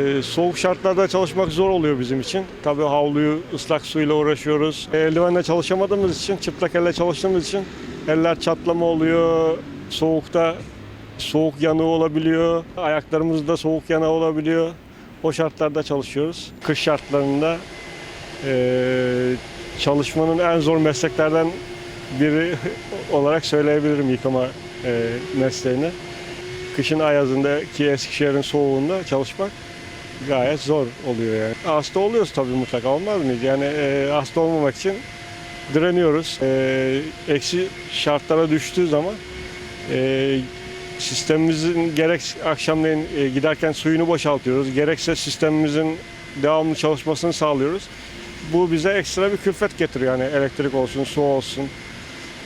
Ee, soğuk şartlarda çalışmak zor oluyor bizim için. Tabii havluyu ıslak suyla uğraşıyoruz. Eldivenle çalışamadığımız için, çıplak elle çalıştığımız için eller çatlama oluyor. Soğukta soğuk yanığı olabiliyor. Ayaklarımızda soğuk yanağı olabiliyor. O şartlarda çalışıyoruz. Kış şartlarında eee, çalışmanın en zor mesleklerden biri olarak söyleyebilirim yıkama eee, mesleğini. Kışın ayazındaki Eskişehir'in soğuğunda çalışmak gayet zor oluyor yani. Hasta oluyoruz tabii mutlaka olmaz mıyız? Yani eee, hasta olmamak için direniyoruz. Eee, eksi şartlara düştüğü zaman eee, sistemimizin gerek akşamleyin e, giderken suyunu boşaltıyoruz, gerekse sistemimizin devamlı çalışmasını sağlıyoruz. Bu bize ekstra bir külfet getiriyor yani elektrik olsun, su olsun.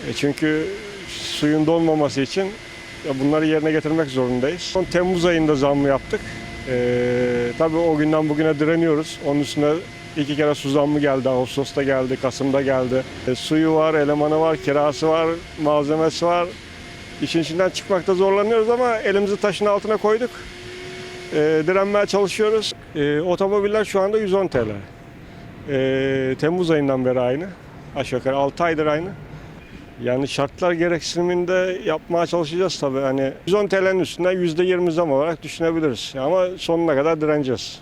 E, çünkü suyun donmaması için bunları yerine getirmek zorundayız. Son Temmuz ayında zammı yaptık. E, tabii o günden bugüne direniyoruz. Onun üstüne iki kere su zammı geldi. Ağustos'ta geldi, Kasım'da geldi. E, suyu var, elemanı var, kirası var, malzemesi var. İşin içinden çıkmakta zorlanıyoruz ama elimizi taşın altına koyduk. E, direnmeye çalışıyoruz. E, otomobiller şu anda 110 TL. E, Temmuz ayından beri aynı. Aşağı yukarı 6 aydır aynı. Yani şartlar gereksiniminde yapmaya çalışacağız tabii. Hani 110 TL'nin üstünden %20 zam olarak düşünebiliriz. Ama sonuna kadar direneceğiz.